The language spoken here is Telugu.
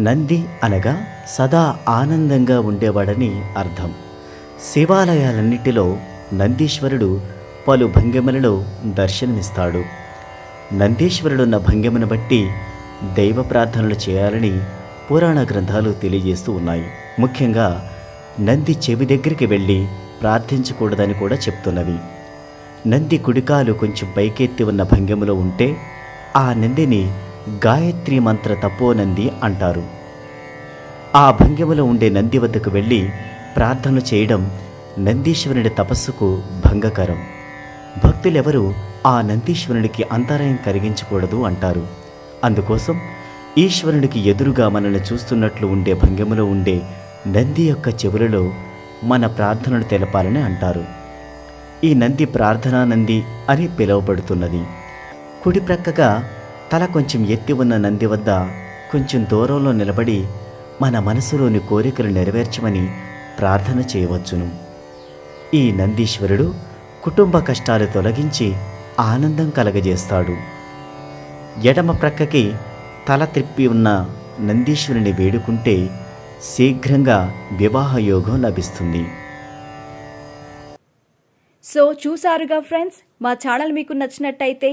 నంది అనగా సదా ఆనందంగా ఉండేవాడని అర్థం. శివాలయాలన్నిటిలో నందీశ్వరుడు పలు భంగిమలలో దర్శనమిస్తాడు. నందీశ్వరుడున్న భంగిమను బట్టి దైవ ప్రార్థనలు చేయాలని పురాణ గ్రంథాలు తెలియజేస్తూ ఉన్నాయి. ముఖ్యంగా నంది చెవి దగ్గరికి వెళ్ళి ప్రార్థించకూడదని కూడా చెప్తున్నవి. నంది కుడికాలు కొంచెం పైకెత్తి ఉన్న భంగిమలో ఉంటే ఆ నందిని గాయత్రి మంత్ర తపోనంది అంటారు. ఆ భంగిమలో ఉండే నంది వద్దకు వెళ్ళి ప్రార్థనలు చేయడం నందీశ్వరుని తపస్సుకు భంగకరం. భక్తులెవరూ ఆ నందీశ్వరునికి అంతరాయం కలిగించకూడదు అంటారు. అందుకోసం ఈశ్వరునికి ఎదురుగా మనల్ని చూస్తున్నట్లు ఉండే భంగిమలో ఉండే నంది యొక్క చెవులలో మన ప్రార్థనలు తెలపాలని అంటారు. ఈ నంది ప్రార్థనా నంది అని పిలువబడుతున్నది. కుడి ప్రక్కగా తల కొంచెం ఎత్తి ఉన్న నంది వద్ద కొంచెం దూరంలో నిలబడి మన మనసులోని కోరికలు నెరవేర్చమని ప్రార్థన చేయవచ్చును. ఈ నందీశ్వరుడు కుటుంబ కష్టాలు తొలగించి ఆనందం కలగజేస్తాడు. ఎడమ ప్రక్కకి తల త్రిప్పి ఉన్న నందీశ్వరుని వేడుకుంటే శీఘ్రంగా వివాహ యోగం లభిస్తుంది. సో చూసారుగా ఫ్రెండ్స్ మా ఛానల్ మీకు నచ్చినట్టయితే